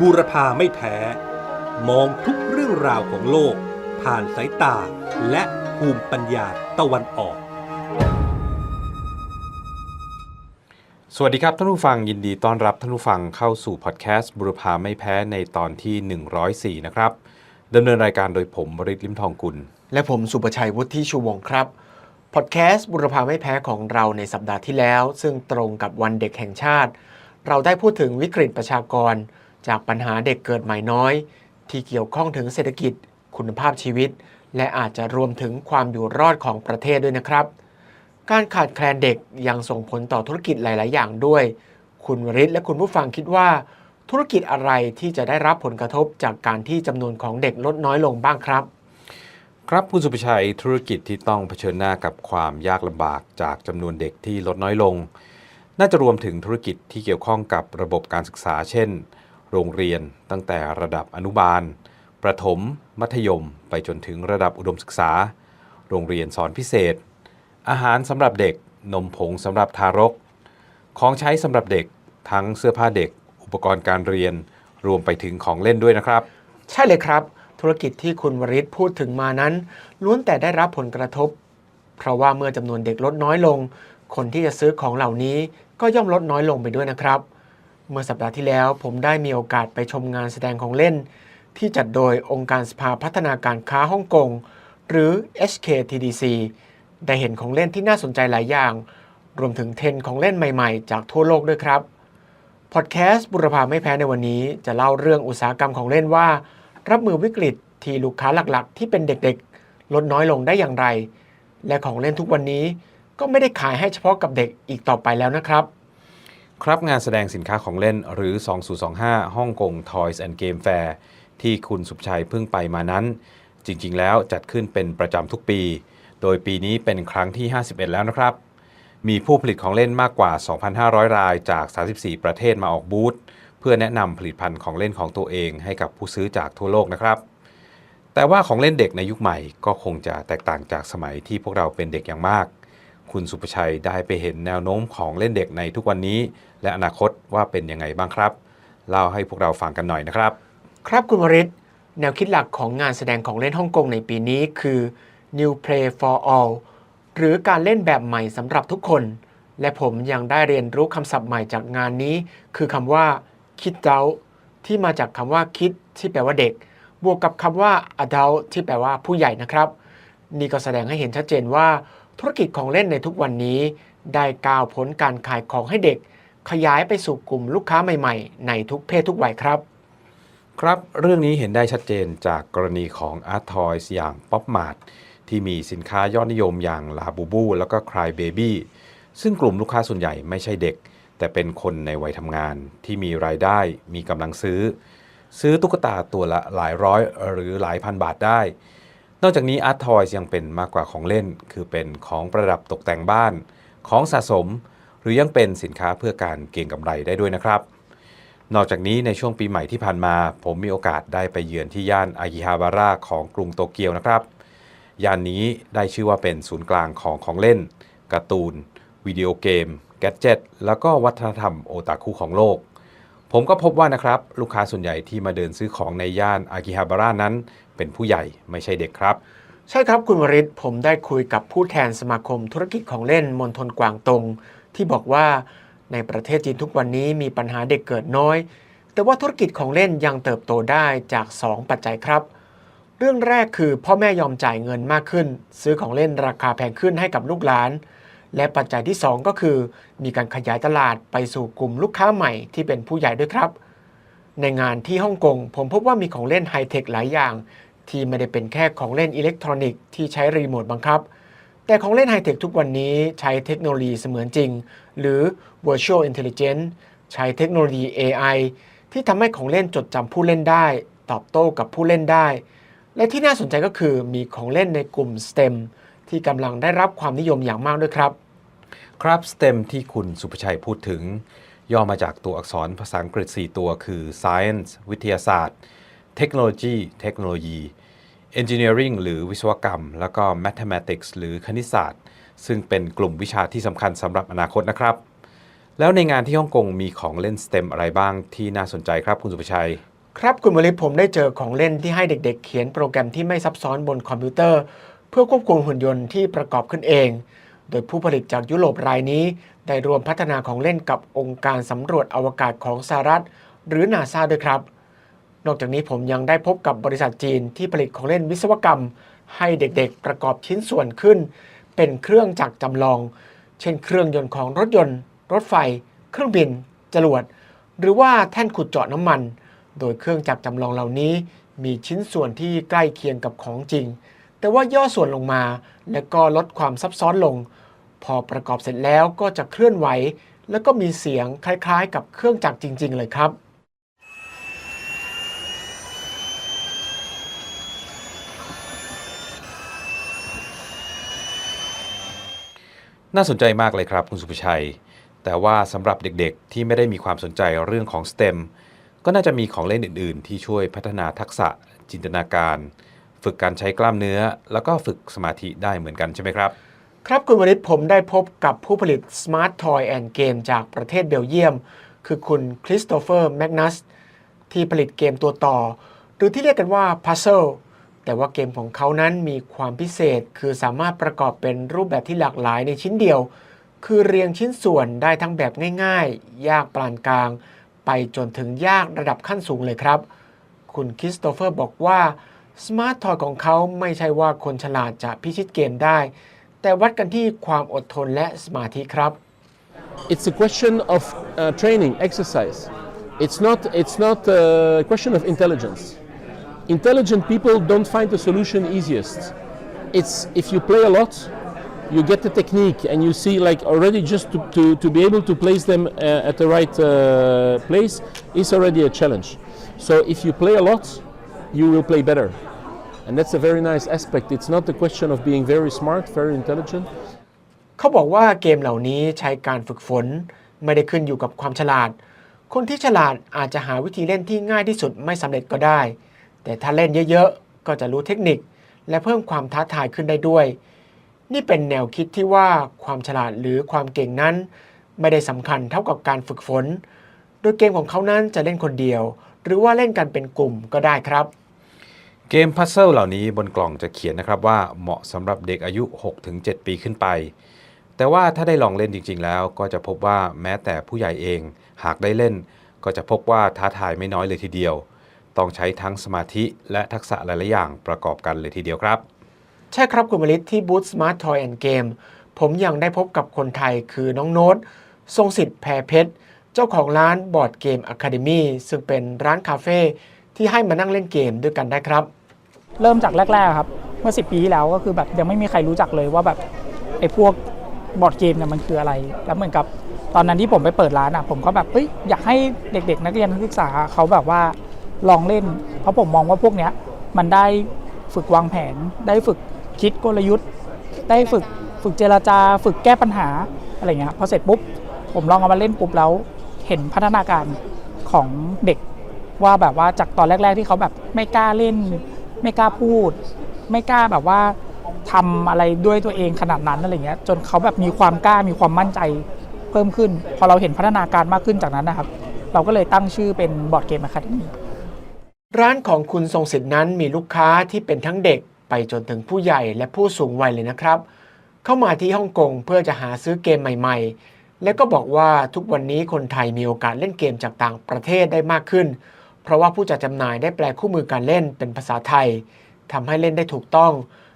บูรพาไม่แพ้ มองทุกเรื่องราวของโลก ผ่านสายตาและภูมิปัญญาตะวันออก สวัสดีครับท่านผู้ฟังยินดีต้อนรับท่านผู้ฟังเข้าสู่พอดแคสต์บุรพาไม่แพ้ในตอนที่ 104 นะครับดำเนินรายการโดยผมบริษลิมทองกุล และผมสุประชัยวุฒิชูวงศ์ครับพอดแคสต์บุรพาไม่แพ้ของเราในสัปดาห์ที่แล้ว ซึ่งตรงกับวันเด็กแห่งชาติ เราได้พูดถึงวิกฤตประชากร จากปัญหาเด็กเกิดใหม่น้อย ที่เกี่ยวข้องถึงเศรษฐกิจ คุณภาพชีวิต และอาจจะรวมถึงความอยู่รอดของประเทศด้วยนะครับ การขาดแคลนเด็กยังส่งผลต่อธุรกิจหลาย ๆ อย่างด้วย คุณวริศและคุณผู้ฟังคิดว่า ธุรกิจอะไรที่จะได้รับผลกระทบจากการที่จำนวนของเด็กลดน้อยลงบ้างครับครับคุณสุภชัยธุรกิจที่ต้องเผชิญหน้ากับความยากลำบากจากจำนวนเด็กที่ลดน้อยลง น่าจะรวมถึงธุรกิจที่เกี่ยวข้องกับระบบการศึกษา เช่น โรงเรียนตั้งแต่ระดับอนุบาล ประถม มัธยม ไปจนถึงระดับอุดมศึกษา โรงเรียนสอนพิเศษ อาหารสำหรับเด็ก นมผงสำหรับทารก ของใช้สำหรับเด็ก ทั้งเสื้อผ้าเด็ก อุปกรณ์การเรียน รวมไปถึงของเล่นด้วยนะครับ ใช่เลยครับ ธุรกิจที่คุณวริศพูดถึงมานั้น ล้วนแต่ได้รับผลกระทบ เพราะว่าเมื่อจำนวนเด็กลดน้อยลง คนที่จะซื้อของเหล่านี้ก็ย่อมลดน้อยลงไปด้วยนะครับ เมื่อสัปดาห์ที่แล้วผมได้มีโอกาสไปชมงานแสดงของเล่น ที่จัดโดยองค์การสภาพัฒนาการค้าฮ่องกง หรือ HKTDC ได้เห็นของเล่นที่น่าสนใจหลายอย่าง รวมถึงเทรนของเล่นใหม่ๆ จากทั่วโลกด้วยครับ พอดแคสต์บุรพาไม่แพ้ในวันนี้ จะเล่าเรื่องอุตสาหกรรมของเล่นว่า รับมือวิกฤตที่ลูกค้าหลักๆ ที่เป็นเด็กๆ ลดน้อยลงได้อย่างไร และของเล่นทุกวันนี้ก็ไม่ได้ขายให้เฉพาะกับเด็กอีกต่อไปแล้วนะครับ ครับงานแสดงสินค้าของเล่นหรือ 2025 ฮ่องกง Toys and Game Fair ที่คุณสุชัยเพิ่งไปมานั้น จริง ๆ แล้วจัดขึ้นเป็นประจำทุกปี โดยปีนี้เป็นครั้งที่ 51 แล้วนะครับ มีผู้ผลิตของเล่นมากกว่า 2,500 รายจาก 34 ประเทศมาออกบูธเพื่อแนะนำผลิตภัณฑ์ของเล่นของตัวเองให้กับผู้ซื้อจากทั่วโลกนะครับ แต่ว่าของเล่นเด็กในยุคใหม่ก็คงจะแตกต่างจากสมัยที่พวกเราเป็นเด็กอย่างมาก คุณสุภชัยได้ไปเห็นแนวโน้มของเล่นเด็กในทุกวันนี้ และอนาคตว่าเป็นยังไงบ้างครับ เล่าให้พวกเราฟังกันหน่อยนะครับ ครับคุณวริศแนวคิดหลักของงานแสดงของเล่นฮ่องกงในปีนี้คือ New Play for All หรือการเล่นแบบใหม่สำหรับทุกคน และผมยังได้เรียนรู้คำศัพท์ใหม่จากงานนี้ คือคำว่า Kid a u ที่มาจากคำว่า Kid ที่แปลว่าเด็ก บวกกับคำว่า Adult ที่แปลว่าผู้ใหญ่นะครับ นี่ก็แสดงให้เห็นชัดเจนว่า ธุรกิจของเล่นในทุกวันนี้ ได้ก้าวพ้นการขายของให้เด็ก ขยายไปสู่กลุ่มลูกค้าใหม่ๆ ในทุกเพศทุกวัยครับ ครับเรื่องนี้เห็นได้ชัดเจนจากกรณีของ Art Toys อย่าง Pop Mart ที่มีสินค้ายอดนิยมอย่าง Laa b u b u แล้วก็ Cry Baby ซึ่งกลุ่มลูกค้าส่วนใหญ่ไม่ใช่เด็ก แต่เป็นคนในวัยทำงานที่มีรายได้มีกำลังซื้อ ซื้อตุ๊กตาตัวละหลายร้อยหรือหลายพันบาทได้ นอกจากนี้ Art Toys ยังเป็นมากกว่าของเล่น คือเป็นของประดับตกแต่งบ้าน ของสะสม หรือยังเป็นสินค้าเพื่อการเก็งกำไรได้ด้วยนะครับ นอกจากนี้ในช่วงปีใหม่ที่ผ่านมา ผมมีโอกาสได้ไปเยือนที่ย่านอากิฮาบาระของกรุงโตเกียวนะครับ ย่านนี้ได้ชื่อว่าเป็นศูนย์กลางของของเล่น การ์ตูน วิดีโอเกม แกดเจ็ตแล้วก็วัฒนธรรมโอตาคุของโลก ผมก็พบว่านะครับลูกค้าส่วนใหญ่ที่มาเดินซื้อของในย่านอากิฮาบาระนั้น เป็นผู้ใหญ่ไม่ใช่เด็กครับ ใช่ครับคุณวริศผมได้คุยกับผู้แทนสมาคมธุรกิจของเล่นมณฑลกวางตงที่บอกว่าในประเทศจีนทุกวันนี้มีปัญหาเด็กเกิดน้อย แต่ว่าธุรกิจของเล่นยังเติบโตได้จาก 2 ปัจจัยครับ เรื่องแรกคือพ่อแม่ยอมจ่ายเงินมากขึ้น ซื้อของเล่นราคาแพงขึ้นให้กับลูกหลาน และปัจจัยที่ 2 ก็คือ มีการขยายตลาดไปสู่กลุ่มลูกค้าใหม่ที่เป็นผู้ใหญ่ด้วยครับ ในงานที่ฮ่องกงผมพบว่ามีของเล่นไฮเทคหลายอย่าง ที่ไม่ได้เป็นแค่ของเล่นอิเล็กทรอนิกส์ที่ใช้รีโมทบังคับ แต่ของเล่นไฮเทคทุกวันนี้ใช้เทคโนโลยีเสมือนจริง หรือ virtual intelligence ใช้เทคโนโลยี AI ที่ทำให้ของเล่นจดจำผู้เล่นได้ ตอบโต้กับผู้เล่นได้ และที่น่าสนใจก็คือมีของเล่นในกลุ่ม STEM ที่กำลังได้รับความนิยมอย่างมากด้วยครับ ครับ STEM ที่คุณสุภชัยพูดถึง ย่อมาจากตัวอักษรภาษาอังกฤษ 4 ตัวคือ Science วิทยาศาสตร์ Technology เทคโนโลยี Engineering หรือวิศวกรรม แล้วก็ Mathematics หรือคณิตศาสตร์ ซึ่งเป็นกลุ่มวิชาที่สำคัญสำหรับอนาคตนะครับ แล้วในงานที่ฮ่องกงมีของเล่น STEM อะไรบ้างที่น่าสนใจครับคุณสุภชัย ครับคุณวลิตผมได้เจอของเล่นที่ให้เด็ก ๆ เขียนโปรแกรมที่ไม่ซับซ้อนบนคอมพิวเตอร์ เพื่อควบคุมหุ่นยนต์ที่ประกอบขึ้นเอง โดยผู้ผลิตจากยุโรปรายนี้ ได้รวมพัฒนาของเล่นกับองค์การสำรวจอวกาศของสหรัฐ หรือนาซาด้วยครับ นอกจากนี้ผมยังได้พบกับบริษัทจีนที่ผลิตของเล่นวิศวกรรม ให้เด็กๆประกอบชิ้นส่วนขึ้น เป็นเครื่องจักรจำลอง เช่น เครื่องยนต์ของรถยนต์ รถไฟ เครื่องบิน จรวด หรือว่าแท่นขุดเจาะน้ำมัน โดยเครื่องจักรจำลองเหล่านี้ มีชิ้นส่วนที่ใกล้เคียงกับของจริง แต่ว่าย่อส่วนลงมา และก็ลดความซับซ้อนลง พอประกอบเสร็จแล้วก็จะเคลื่อนไหว แล้วก็มีเสียงคล้ายๆ กับเครื่องจักรจริง ๆ เลยครับน่าสนใจมากเลยครับคุณสุภชัย แต่ว่าสำหรับเด็กๆ ที่ไม่ได้มีความสนใจเรื่องของ STEM ก็น่าจะมีของเล่นอื่นๆ ที่ช่วยพัฒนาทักษะจินตนาการ ฝึกการใช้กล้ามเนื้อ แล้วก็ฝึกสมาธิได้เหมือนกันใช่ไหมครับ ครับคุณวริศผมได้พบกับผู้ผลิต Smart Toy and Game จากประเทศเบลเยียม คือคุณคริสโตเฟอร์แมกนัสที่ผลิตเกมตัวต่อ หรือที่เรียกกันว่า Puzzle แต่ว่าเกมของเขานั้นมีความพิเศษคือสามารถประกอบเป็นรูปแบบที่หลากหลายในชิ้นเดียว คือเรียงชิ้นส่วนได้ทั้งแบบง่ายๆ ยากปานกลาง ไปจนถึงยากระดับขั้นสูงเลยครับ คุณคริสโตเฟอร์บอกว่า Smart Toy ของเขาไม่ใช่ว่าคนฉลาดจะพิชิตเกมได้ แต่วัดกันที่ความอดทนและสมาธิครับ It's a question of uh, training, exercise. It's not, it's not a question of intelligence. Intelligent people don't find the solution easiest. It's if you play a lot, you get the technique and you see like already just to, to, to be able to place them uh, at the right uh, place is already a challenge. So if you play a lot, you will play better. And that's a very nice aspect. It's not a question of being very smart, very intelligent. เขาบอกว่าเกมเหล่านี้ใช้การฝึกฝน ไม่ได้ขึ้นอยู่กับความฉลาด คนที่ฉลาดอาจจะหาวิธีเล่นที่ง่ายที่สุดไม่สำเร็จก็ได้ แต่ถ้าเล่นเยอะๆ ก็จะรู้เทคนิค และเพิ่มความท้าทายขึ้นได้ด้วย นี่เป็นแนวคิดที่ว่าความฉลาดหรือความเก่งนั้น ไม่ได้สำคัญเท่ากับการฝึกฝน โดยเกมของเขานั้นจะเล่นคนเดียว หรือว่าเล่นกันเป็นกลุ่มก็ได้ครับ เกมพัซเซิลเหล่านี้บนกล่องจะเขียนนะครับว่าเหมาะสำหรับเด็กอายุ 6-7 ปีขึ้นไป แต่ว่าถ้าได้ลองเล่นจริง ๆ แล้วก็จะพบว่าแม้แต่ผู้ใหญ่เอง หากได้เล่น ก็จะพบว่าท้าทายไม่น้อยเลยทีเดียว ต้องใช้ทั้งสมาธิและทักษะหลาย ๆ อย่างประกอบกันเลยทีเดียวครับ ใช่ครับคุณมลิศที่บูธ Smart Toy and Game ผมยังได้พบกับคนไทยคือน้องโน้ต ทรงสิทธิ์แพรเพชร เจ้าของร้านบอร์ดเกม Academy ซึ่งเป็นร้านคาเฟ่ ที่ให้มานั่งเล่นเกมด้วยกันได้ครับ เริ่มจากแรก ๆ ครับ เมื่อ 10 ปีที่แล้วก็คือแบบยังไม่มีใครรู้จักเลยว่าแบบไอ้พวกบอร์ดเกมเนี่ยมันคืออะไร แล้วเหมือนกับตอนนั้นที่ผมไปเปิดร้านอะผมก็แบบเอ้ยอยากให้เด็ก ๆ นักเรียนนักศึกษาเขาแบบว่าลองเล่น เพราะผมมองว่าพวกเนี้ยมันได้ฝึกวางแผน ได้ฝึกคิดกลยุทธ์ ได้ฝึกฝึกเจรจา ฝึกแก้ปัญหาอะไรเงี้ยพอเสร็จปุ๊บผมลองเอามาเล่นปุ๊บแล้วเห็นพัฒนาการของเด็ก ว่าแบบว่าจากตอนแรก ๆ ที่เขาแบบไม่กล้าเล่น ไม่กล้าพูด ไม่กล้าแบบว่าทำอะไรด้วยตัวเองขนาดนั้นอะไรเงี้ย จนเขาแบบมีความกล้ามีความมั่นใจเพิ่มขึ้น พอเราเห็นพัฒนาการมากขึ้นจากนั้นนะครับ เราก็เลยตั้งชื่อเป็นบอร์ดเกมอะคาเดมีร้านของคุณทรงสิทธิ์นั้นมีลูกค้าที่เป็นทั้งเด็กไปจนถึงผู้ใหญ่และผู้สูงวัยเลยนะครับ เข้ามาที่ฮ่องกงเพื่อจะหาซื้อเกมใหม่ ๆ และก็บอกว่าทุกวันนี้คนไทยมีโอกาสเล่นเกมจากต่างประเทศได้มากขึ้น เพราะว่าผู้จัดจำหน่ายได้แปลคู่มือการเล่นเป็นภาษาไทยทำให้เล่นได้ถูกต้อง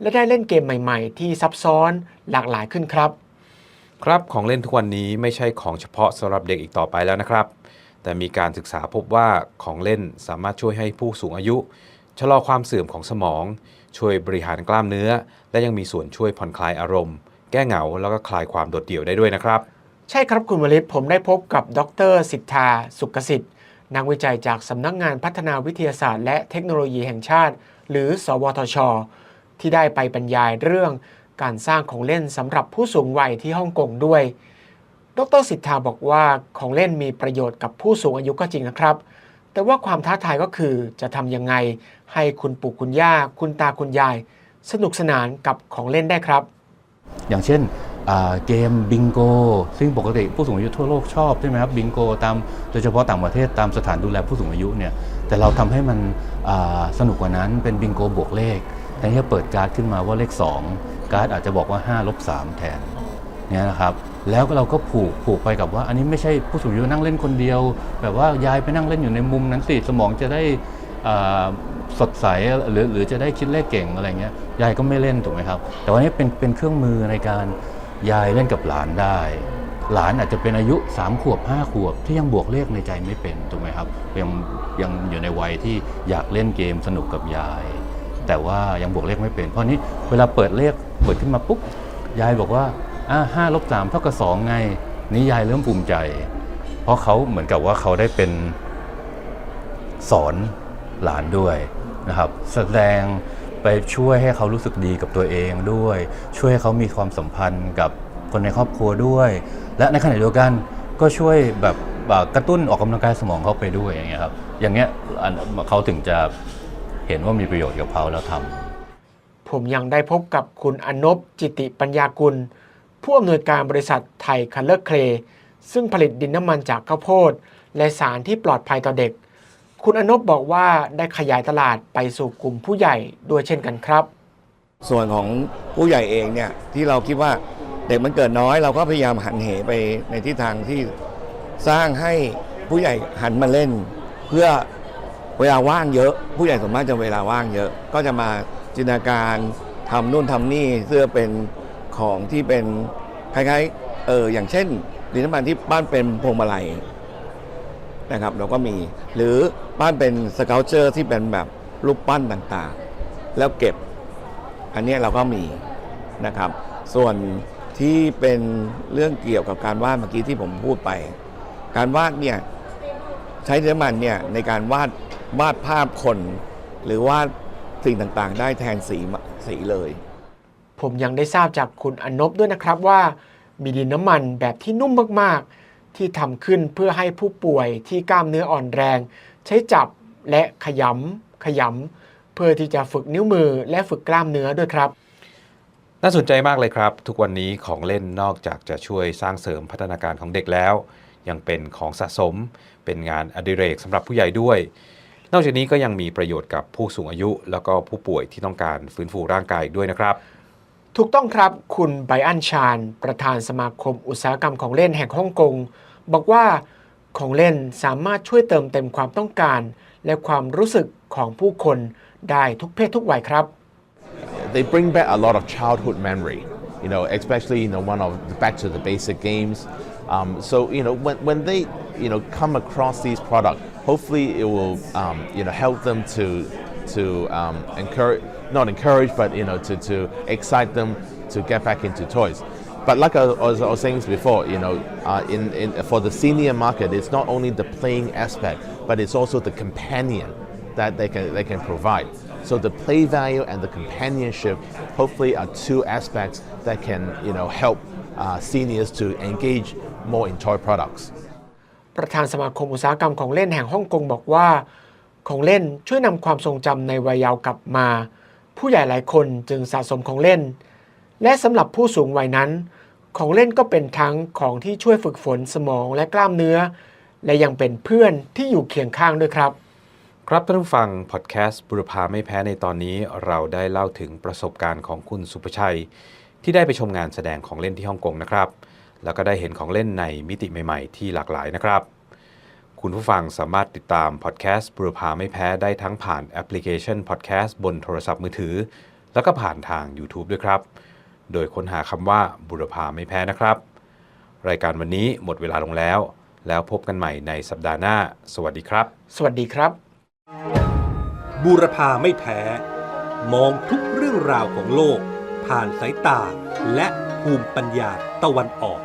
และได้เล่นเกมใหม่ ๆ ที่ซับซ้อนหลากหลายขึ้นครับ ครับของเล่นทุกวันนี้ไม่ใช่ของเฉพาะสำหรับเด็กอีกต่อไปแล้วนะครับ แต่มีการศึกษาพบว่าของเล่นสามารถช่วยให้ผู้สูงอายุ ชะลอความเสื่อมของสมอง ช่วยบริหารกล้ามเนื้อ และยังมีส่วนช่วยผ่อนคลายอารมณ์ แก้เหงาแล้วก็คลายความโดดเดี่ยวได้ด้วยนะครับ ใช่ครับคุณวลิศผมได้พบกับดรสิทธาสุขสิทธิ์ นักวิจัยจากสำนักงานพัฒนาวิทยาศาสตร์ และเทคโนโลยีแห่งชาติ หรือ สวทช ที่ได้ไปบรรยายเรื่องการสร้างของเล่นสำหรับผู้สูงวัยที่ฮ่องกงด้วย ดรสิทธาบอกว่าของเล่นมีประโยชน์กับผู้สูงอายุก็จริงนะครับ แต่ว่าความท้าทายก็คือจะทำยังไง ให้คุณปู่คุณย่า คุณตาคุณยาย สนุกสนานกับของเล่นได้ครับ อย่างเช่น เกมบิงโก ซึ่งปกติผู้สูงอายุทั่วโลกชอบใช่ไหมครับบิงโกตามโดยเฉพาะต่างประเทศตามสถานดูแลผู้สูงอายุเนี่ยแต่เราทำให้มันสนุกกว่านั้นเป็นบิงโกบวกเลขแทนที่จะเปิดการ์ดขึ้นมาว่าเลข 2 การ์ดอาจจะบอกว่า5ลบ3แทนเนี่ยนะครับแล้วเราก็ผูกผูกไปกับว่า อันนี้ไม่ใช่ผู้สูงอายุนั่งเล่นคนเดียว แบบว่ายายไปนั่งเล่นอยู่ในมุมนั้นสิสมองจะได้สดใสหรือหรือจะได้คิดเลขเก่งอะไรเงี้ยยายก็ไม่เล่นถูกไหมครับ แต่ว่านี่เป็นเป็นเครื่องมือในการ ยายเล่นกับหลานได้ หลานอาจจะเป็นอายุ 3 ขวบ 5 ขวบ ที่ยังบวกเลขในใจไม่เป็นถูกไหมครับยังยังอยู่ในวัยที่อยากเล่นเกมสนุกกับยาย แต่ว่ายังบวกเลขไม่เป็น เพราะนี้เวลาเปิดเลขเปิดขึ้นมาปุ๊บยายบอกว่าอ่าห้าลบสามเท่ากับสองไงนี่ยายเริ่มภูมิใจ เพราะเขาเหมือนกับว่าเขาได้เป็นสอนหลานด้วยนะครับ แสดง ไปช่วยให้เขารู้สึกดีกับตัวเองด้วย ช่วยให้เขามีความสัมพันธ์กับคนในครอบครัวด้วย และในขณะเดียวกันก็ช่วยแบบกระตุ้นออกกำลังกายสมองเขาไปด้วยอย่างเงี้ยครับอย่างเงี้ยเขาถึงจะเห็นว่ามีประโยชน์กับเขาแล้วทำผมยังได้พบกับคุณอนบจิติปัญญากุล ผู้อำนวยการบริษัทไทยคัลเลอร์เคลซึ่งผลิตดินน้ำมันจากข้าวโพด และสารที่ปลอดภัยต่อเด็ก คุณอนบบอกว่าได้ขยายตลาดไปสู่กลุ่มผู้ใหญ่ด้วยเช่นกันครับ ส่วนของผู้ใหญ่เองเนี่ยที่เราคิดว่าเด็กมันเกิดน้อยเราก็พยายามหันเหไปในทิศทางที่สร้างให้ผู้ใหญ่หันมาเล่น เพื่อเวลาว่างเยอะ ผู้ใหญ่ส่วนมากจะเวลาว่างเยอะ ก็จะมาจินตนาการทำนู่นทำนี่เพื่อเป็นของที่เป็นคล้ายๆเอออย่างเช่นดินน้ำมันที่บ้านเป็นพวงมาลัยนะครับ เราก็มีหรือ บ้านเป็นสเกลเจอร์ที่เป็นแบบรูปปั้นต่างๆ แล้วเก็บอันนี้เราก็มีนะครับ ส่วนที่เป็นเรื่องเกี่ยวกับการวาดเมื่อกี้ที่ผมพูดไป การวาดเนี่ยใช้น้ำมันเนี่ยในการวาดวาดภาพคน หรือวาดสิ่งต่างๆ ได้แทนสีสีเลย ผมยังได้ทราบจากคุณอนบด้วยนะครับว่า มีดินน้ำมันแบบที่นุ่มมากๆ ที่ทำขึ้นเพื่อให้ผู้ป่วยที่กล้ามเนื้ออ่อนแรง ใช้จับและขยำขยำเพื่อที่จะฝึกนิ้วมือและฝึกกล้ามเนื้อด้วยครับ น่าสนใจมากเลยครับ ทุกวันนี้ของเล่นนอกจากจะช่วยสร้างเสริมพัฒนาการของเด็กแล้ว ยังเป็นของสะสม เป็นงานอดิเรกสำหรับผู้ใหญ่ด้วย นอกจากนี้ก็ยังมีประโยชน์กับผู้สูงอายุ แล้วก็ผู้ป่วยที่ต้องการฟื้นฟูร่างกายอีกด้วยนะครับถูกต้องครับคุณไบอันชาน ประธานสมาคมอุตสาหกรรมของเล่นแห่งฮ่องกง บอกว่า ของเล่นสามารถช่วยเติมเต็มความต้องการ และความรู้สึกของผู้คนได้ทุกเพศทุกวัยครับ they bring back a lot of childhood memory. You know, especially you know one of the back to the basic games. Um, so you know when, when they you know come across these products, hopefully it will um, you know help them to to um, encourage not encourage but you know to, to excite them to get back into toys. But like I was, I was saying before, you know, uh, in, in for the senior market, it's not only the playing aspect, but it's also the companion that they can they can provide. So the play value and the companionship hopefully are two aspects that can you know help uh, seniors to engage more in toy products. ประธานสมาคมอุตสาหกรรมของเล่นแห่งฮ่องกงบอกว่า ของเล่นช่วยนำความทรงจำในวัยเยาว์กลับมา ผู้ใหญ่หลายคนจึงสะสมของเล่น และสำหรับผู้สูงวัยนั้น ของเล่นก็เป็นทั้งของที่ช่วยฝึกฝนสมองและกล้ามเนื้อ และยังเป็นเพื่อนที่อยู่เคียงข้างด้วยครับครับท่านผู้ฟังพอดแคสต์บุรพาไม่แพ้ในตอนนี้เราได้เล่าถึงประสบการณ์ของคุณสุภชัย ที่ได้ไปชมงานแสดงของเล่นที่ฮ่องกงนะครับ แล้วก็ได้เห็นของเล่นในมิติใหม่ ๆ ที่หลากหลายนะครับ คุณผู้ฟังสามารถติดตามพอดแคสต์บุรพาไม่แพ้ได้ทั้งผ่านแอปพลิเคชันพอดแคสต์บนโทรศัพท์มือถือ แล้วก็ผ่านทาง YouTube ด้วยครับ โดยค้นหาคำว่าบุรพาไม่แพ้นะครับ รายการวันนี้หมดเวลาลงแล้ว แล้วพบกันใหม่ในสัปดาห์หน้า สวัสดีครับ สวัสดีครับ บูรพาไม่แพ้ มองทุกเรื่องราวของโลก ผ่านสายตาและภูมิปัญญาตะวันออก